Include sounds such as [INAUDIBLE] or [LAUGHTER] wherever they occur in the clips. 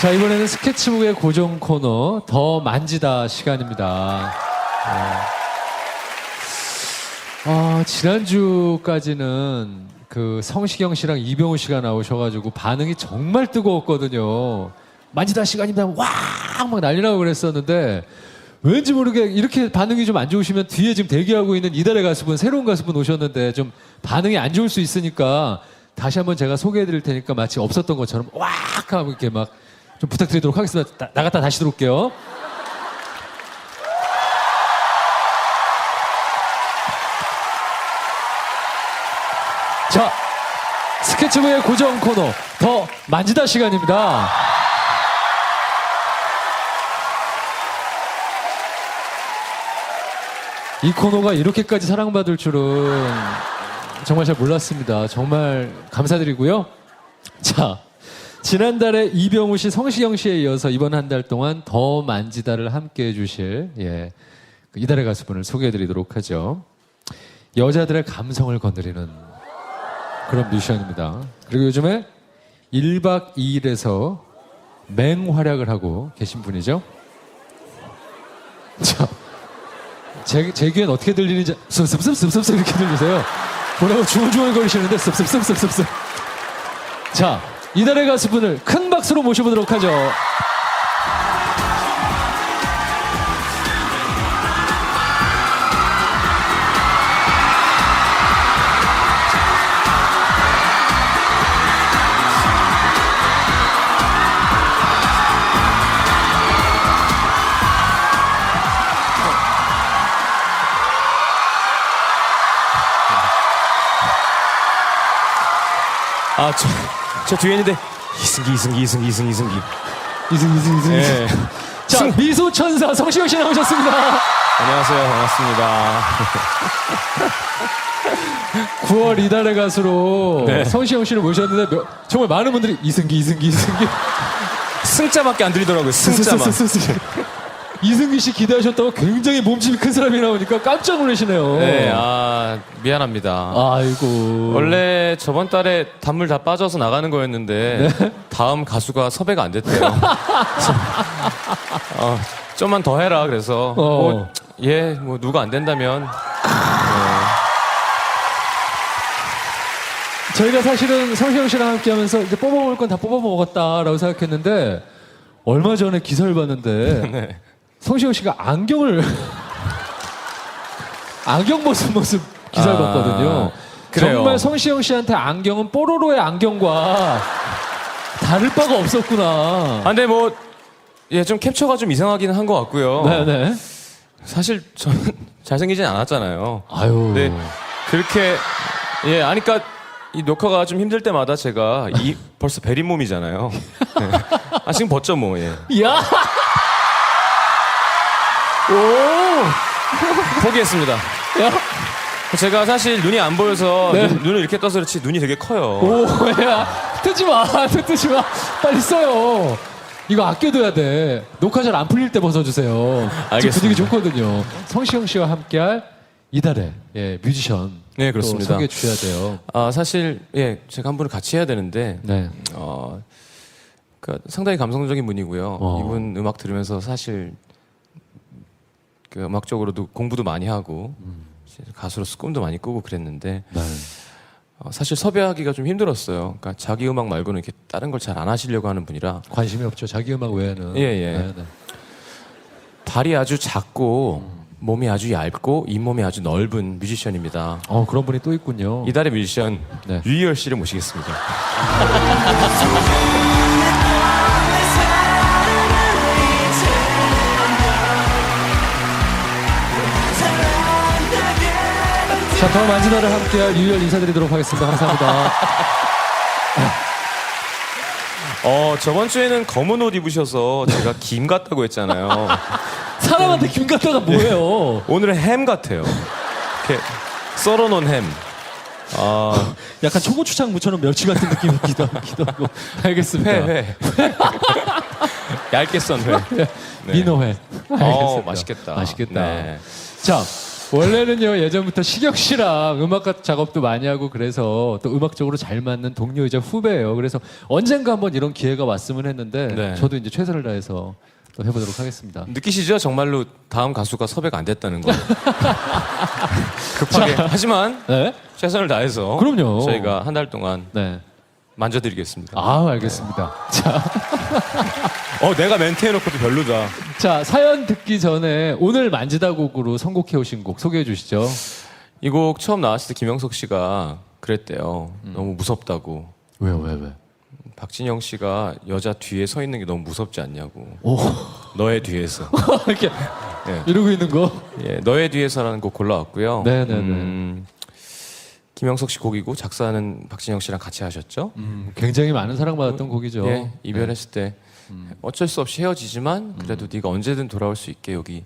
자, 이번에는 스케치북의 고정 코너, 더 만지다 시간입니다. 네. 아, 지난주까지는 그 성시경 씨랑 이병우 씨가 나오셔가지고 반응이 정말 뜨거웠거든요. 만지다 시간이다, 와! 막 난리 나고 그랬었는데, 왠지 모르게 이렇게 반응이 좀 안 좋으시면 뒤에 지금 대기하고 있는 이달의 가수분, 새로운 가수분 오셨는데 좀 반응이 안 좋을 수 있으니까 다시 한번 제가 소개해 드릴 테니까 마치 없었던 것처럼 와! 하고 이렇게 막 좀 부탁드리도록 하겠습니다. 나- 나갔다 다시 들어올게요. 자, 스케치북의 고정 코너, 더 만지다 시간입니다. 이 코너가 이렇게까지 사랑받을 줄은 정말 잘 몰랐습니다. 정말 감사드리고요. 자, 지난달에 이병우 씨, 성시경 씨에 이어서 이번 한 달 동안 더 만지다를 함께 해주실 예, 그 이달의 가수분을 소개해드리도록 하죠. 여자들의 감성을 건드리는 그런 뮤지션입니다. 그리고 요즘에 1박 2일에서 맹활약을 하고 계신 분이죠. 자, 제, 제 귀엔 어떻게 들리는지 습습습습습습 이렇게 들리세요. 뭐라고 중얼중얼 거리시는데 습습습습습습. 자, 이달의 가수분을 큰 박수로 모셔보도록 하죠. 아, 저, 저 뒤에 있는데 이승기, 이승기, 이승기, 이승기, 이승기. 이승, 이승, 이승. 예. 자, 미소 천사 성시경 씨 나오셨습니다. 안녕하세요, 반갑습니다. [LAUGHS] 9월 이달의 가수로 네. 성시경 씨를 모셨는데 몇- 정말 많은 분들이 이승기, 이승기, 이승기. 승자밖에 안 들리더라고요, 승자만. 이승기 씨 기대하셨다고 굉장히 몸집이 큰 사람이 나오니까 깜짝 놀라시네요. 네, 아, 미안합니다. 아이고. 원래 저번 달에 단물 다 빠져서 나가는 거였는데 다음 가수가 섭외가 안 됐대요. [LAUGHS] 어, 좀만 더 해라 그래서 어. 뭐, 예, 뭐 누가 안 된다면 저희가 사실은 성시경 씨랑 함께 하면서 이제 뽑아먹을 건 다 뽑아먹었다라고 생각했는데 얼마 전에 기사를 봤는데 [LAUGHS] 네. 성시경 씨가 안경을 [LAUGHS] 안경 벗은 모습 기사를 아, 봤거든요. 그래요. 정말 성시경 씨한테 안경은 뽀로로의 안경과 다를 바가 없었구나. 아, 근데 뭐 예, 좀 캡처가 좀 이상하기는 한것 같고요. 네네. 사실 저는 [LAUGHS] 잘생기진 않았잖아요. 아유. 네. 그렇게 예, 아니까 이 녹화가 좀 힘들 때마다 제가 이 벌써 베린 몸이잖아요. 네. 아 지금 벗죠 뭐 예. 야. 오. 포기했습니다. 야. 제가 사실 눈이 안 보여서 네. 눈, 을 이렇게 떠서 그렇지 눈이 되게 커요. 오, 야, 뜨지 마, [LAUGHS] 뜨지 마, 빨리 써요. 이거 아껴둬야 돼. 녹화 잘 안 풀릴 때 벗어주세요. 지금 알겠습니다. 분위기 좋거든요. 성시경 씨와 함께할 이달의 예, 뮤지션. 네, 또 그렇습니다. 소개해 주셔야 돼요. 아 사실 예 제가 한 분을 같이 해야 되는데 네. 어, 그 상당히 감성적인 분이고요. 어. 이분 음악 들으면서 사실 그 음악적으로도 공부도 많이 하고 음. 가수로서 꿈도 많이 꾸고 그랬는데 네. 어, 사실 섭외하기가 좀 힘들었어요. 그러니까 자기 음악 말고는 이렇게 다른 걸 잘 안 하시려고 하는 분이라 관심이 없죠. 자기 음악 외에는. 예, 예. 네, 네. 발이 아주 작고 몸이 아주 얇고 잇몸이 아주 넓은 뮤지션입니다. 어, 그런 분이 또 있군요. 이달의 뮤지션 네. 유희열 씨를 모시겠습니다. [LAUGHS] 자, 더 만지다를 함께할 유열 인사드리도록 하겠습니다. 감사합니다. [LAUGHS] 어 저번 주에는 검은 옷 입으셔서 제가 김 같다고 했잖아요. 사람한테 김 갖다가 뭐예요? 오늘은 햄 같아요. 이렇게 썰어놓은 햄. 아, 약간 초고추장 묻혀놓은 멸치 같은 느낌이기도 하기도 하고. 알겠습니다. 회, 회. [LAUGHS] 얇게 썬 회. 네. 민어회. 어, 알겠습니다. 맛있겠다. 맛있겠다. 네. 자, 원래는요 예전부터 식영 씨랑 음악 작업도 많이 하고 그래서 또 음악적으로 잘 맞는 동료이자 후배예요. 그래서 언젠가 한번 이런 기회가 왔으면 했는데 네. 저도 이제 최선을 다해서 또 해보도록 하겠습니다. 느끼시죠? 정말로 다음 가수가 섭외가 안 됐다는 거. [LAUGHS] 급하게. 하지만 네? 최선을 다해서 그럼요. 저희가 한 달 동안 네. 만져드리겠습니다. 아 알겠습니다. 자, 어, 내가 멘트 해놓고도 별로다. 자 사연 듣기 전에 오늘 만지다 곡으로 선곡해 오신 곡 소개해 주시죠. 이 곡 처음 나왔을 때 김영석 씨가 그랬대요. 너무 무섭다고. 왜요 왜 왜? 박진영 씨가 여자 뒤에 서 있는 게 너무 무섭지 않냐고. 오 너의 뒤에서. [LAUGHS] 이렇게 예. 이러고 있는 거. 예, 너의 뒤에서라는 곡 골라왔고요. 네네네. 음, 김영석 씨 곡이고 작사는 박진영 씨랑 같이 하셨죠. 음, 굉장히 많은 사랑받았던 곡이죠. 예, 이별했을 때 어쩔 수 없이 헤어지지만 그래도 네가 언제든 돌아올 수 있게 여기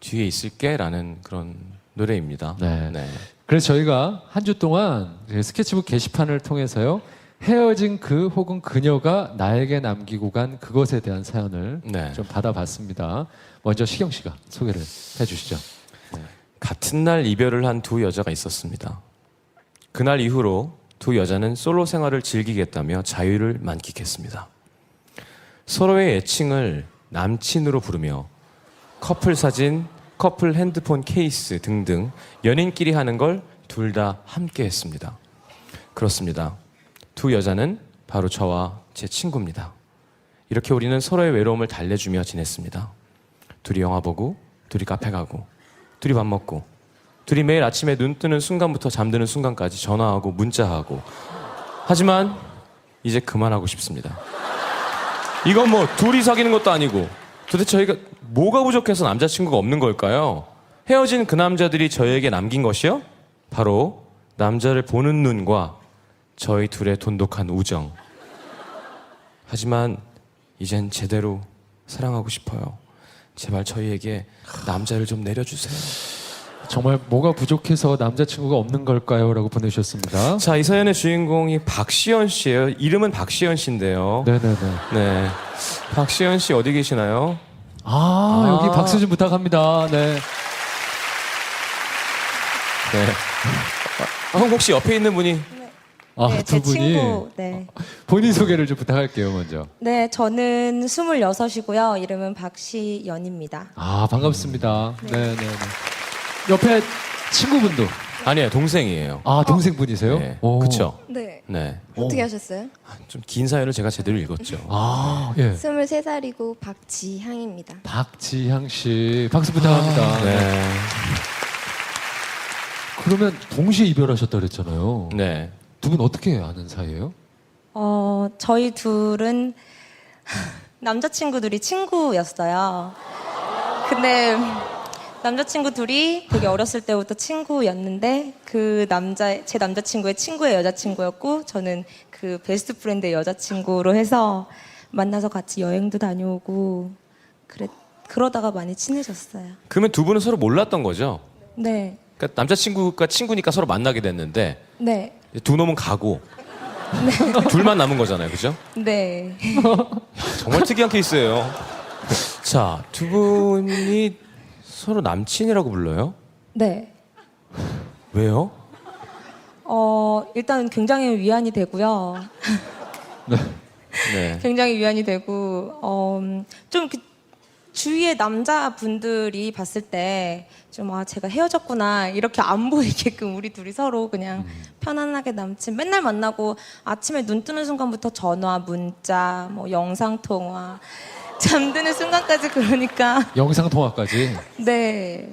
뒤에 있을게라는 그런 노래입니다. 네. 그래서 저희가 한 주 동안 그 스케치북 게시판을 통해서요 헤어진 그 혹은 그녀가 나에게 남기고 간 그것에 대한 사연을 네. 좀 받아봤습니다. 먼저 시경 씨가 소개를 해주시죠. 같은 날 이별을 한 두 여자가 있었습니다. 그날 이후로 두 여자는 솔로 생활을 즐기겠다며 자유를 만끽했습니다. 서로의 애칭을 남친으로 부르며 커플 사진, 커플 핸드폰 케이스 등등 연인끼리 하는 걸 둘 다 함께 했습니다. 그렇습니다. 두 여자는 바로 저와 제 친구입니다. 이렇게 우리는 서로의 외로움을 달래주며 지냈습니다. 둘이 영화 보고, 둘이 카페 가고, 둘이 밥 먹고, 둘이 매일 아침에 눈 뜨는 순간부터 잠드는 순간까지 전화하고 문자하고. 하지만 이제 그만하고 싶습니다. 이건 뭐 둘이 사귀는 것도 아니고 도대체 저희가 뭐가 부족해서 남자친구가 없는 걸까요? 헤어진 그 남자들이 저에게 남긴 것이요? 바로 남자를 보는 눈과 저희 둘의 돈독한 우정. 하지만 이젠 제대로 사랑하고 싶어요. 제발 저희에게 남자를 좀 내려주세요. 정말 뭐가 부족해서 남자친구가 없는 걸까요? 라고 보내주셨습니다. 자, 이 사연의 주인공이 박시연 씨예요. 이름은 박시연 씨인데요. 네네네. 네. 박시연 씨 어디 계시나요? 아, 아. 여기 박수 좀 부탁합니다. 네. 네. 아, 혹시 옆에 있는 분이 아, 네, 두 제 분이 친구. 네. 본인 소개를 좀 부탁할게요, 먼저. 네, 저는 26이고요. 이름은 박시연입니다. 아, 반갑습니다. 네네네. 옆에 친구분도. 아니에요 동생이에요. 아, 동생분이세요? 네. 오. 그쵸? 네. 네. 어떻게 하셨어요? 좀 긴 사연을 제가 제대로 읽었죠. 아, 예. 23살이고 박지향입니다. 박지향 씨. 박수 부탁합니다. 네. 그러면 동시에 이별하셨다 그랬잖아요. 네. 두 분 어떻게 아는 사이예요? 어, 저희 둘은 [LAUGHS] 남자친구들이 친구였어요. 근데 남자친구 둘이 되게 어렸을 때부터 친구였는데 그 남자 제 남자친구의 친구의 여자친구였고 저는 그 베스트 프렌드의 여자친구로 해서 만나서 같이 여행도 다녀오고 그래 그러다가 많이 친해졌어요. 그러면 두 분은 서로 몰랐던 거죠? 네, 그러니까 남자친구가 친구니까 서로 만나게 됐는데 네, 두 놈은 가고 둘만 남은 거잖아요, 그죠? 네. 정말 특이한 케이스예요. 자, 두 분이 서로 남친이라고 불러요? 네. 왜요? 어, 일단 굉장히 위안이 되고요. 네. [LAUGHS] 굉장히 위안이 되고, 어, 좀 그, 주위의 남자분들이 봤을 때, 좀, 아, 제가 헤어졌구나, 이렇게 안 보이게끔 우리 둘이 서로 그냥 편안하게 남친, 맨날 만나고 아침에 눈 뜨는 순간부터 전화, 문자, 뭐, 영상통화, 잠드는 순간까지 그러니까, 영상 통화까지. 네.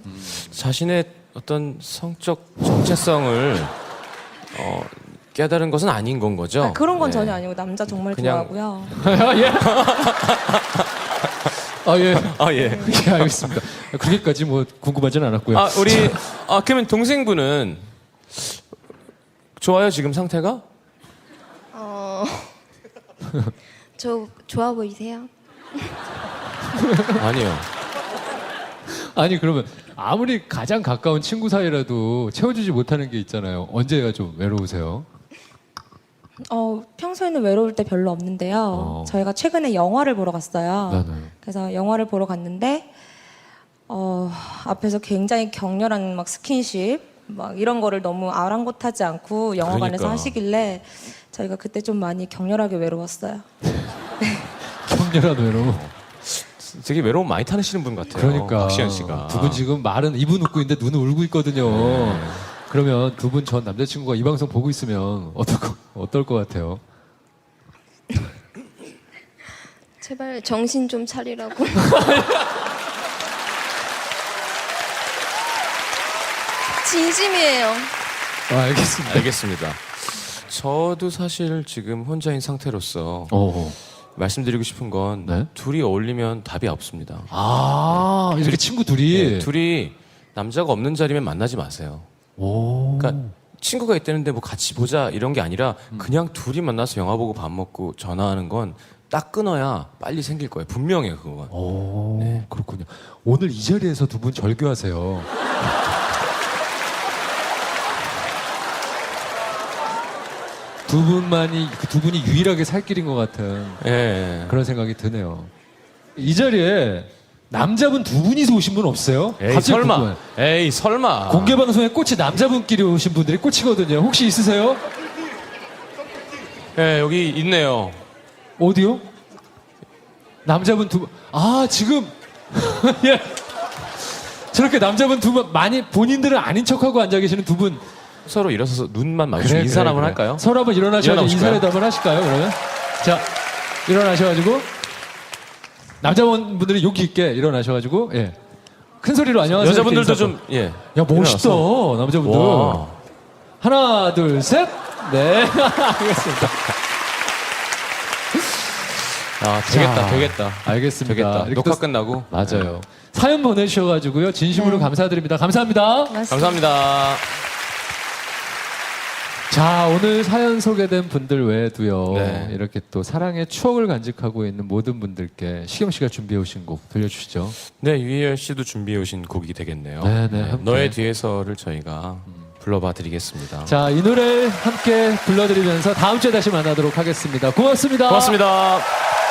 자신의 어떤 성적 정체성을 어, 깨달은 것은 아닌 건 거죠? 아, 그런 건 네. 전혀 아니고, 남자 정말 그냥- 좋아하고요. [LAUGHS] 예. [LAUGHS] 아, 예. 아, 예. 예, 알겠습니다. 그렇게까지 뭐 궁금하진 않았고요. 아, 우리, 아, 그러면 동생분은 좋아요, 지금 상태가? 어, [LAUGHS] 저 좋아 보이세요? [LAUGHS] 아니요. 아니 그러면 아무리 가장 가까운 친구 사이라도 채워주지 못하는 게 있잖아요. 언제가 좀 외로우세요? 어, 평소에는 외로울 때 별로 없는데요. 어. 저희가 최근에 영화를 보러 갔어요. 네네. 그래서 영화를 보러 갔는데 어, 앞에서 굉장히 격렬한 막 스킨십 막 이런 거를 너무 아랑곳하지 않고 영화관에서 그러니까. 하시길래 저희가 그때 좀 많이 격렬하게 외로웠어요. [LAUGHS] 격렬한 외로움. 되게 외로움 많이 타시는 분 같아요. 그러니까 박시현 씨가. 두 분 지금 말은 입은 웃고 있는데 눈은 울고 있거든요. 그러면 두 분 전 남자친구가 이 방송 보고 있으면 어떨 거, 어떨 것 같아요? 제발 정신 좀 차리라고. [LAUGHS] 진심이에요. 아, 알겠습니다. 알겠습니다. 저도 사실 지금 혼자인 상태로서 어. 말씀드리고 싶은 건 네? 둘이 어울리면 답이 없습니다. 아, 이렇게 친구 둘이. 네, 둘이 남자가 없는 자리면 만나지 마세요. 오. 그러니까 친구가 있다는데 뭐 같이 보자 이런 게 아니라 음. 그냥 둘이 만나서 영화 보고 밥 먹고 전화하는 건 딱 끊어야 빨리 생길 거예요. 분명해요, 그건. 오, 네. 그렇군요. 오늘 이 자리에서 두 분 절교하세요. [LAUGHS] 두 분만이 그 두 분이 유일하게 살 길인 것 같은 예. 그런 생각이 드네요. 이 자리에 남자분 두 분이서 오신 분 없어요? 에이, 갑자기 설마. 궁금해요. 에이, 설마. 공개 방송에 꽃이 남자분끼리 오신 분들이 꽃이거든요. 혹시 있으세요? 예, 여기 있네요. 어디요? 남자분 두 분. 아, 지금. [LAUGHS] 예. 저렇게 남자분 두 분, 많이 본인들은 아닌 척하고 앉아 계시는 두 분. 서로 일어서서 눈만 마주치고 인사 한번 그래. 할까요? 서로 한번 일어나셔가지고 일어나보실까요? 인사라도 한번 하실까요, 그러면? 자, 일어나셔가지고. 남자분들이 용기 있게 일어나셔가지고, 예. 큰 소리로 안녕하세요. 여자분들도 이렇게 좀 예. 인사. 야, 멋있다, 일어나서. 남자분들. 와. 하나, 둘, 셋. 네. [LAUGHS] 알겠습니다. 아, 되겠다, 자, 되겠다. 알겠습니다. 되겠다. 이렇게 녹화 또- 끝나고. 맞아요. 사연 보내주셔가지고요. 진심으로 감사드립니다. 감사합니다. 감사합니다. 자, 오늘 사연 소개된 분들 외에도요. 네. 이렇게 또 사랑의 추억을 간직하고 있는 모든 분들께 시경 씨가 준비해 오신 곡 들려주시죠. 네, 유희열 씨도 준비해 오신 곡이 되겠네요. 네, 네, 함께. 너의 뒤에서를 저희가 불러봐 드리겠습니다. 자, 이 노래 함께 불러드리면서 다음 주에 다시 만나도록 하겠습니다. 고맙습니다. 고맙습니다.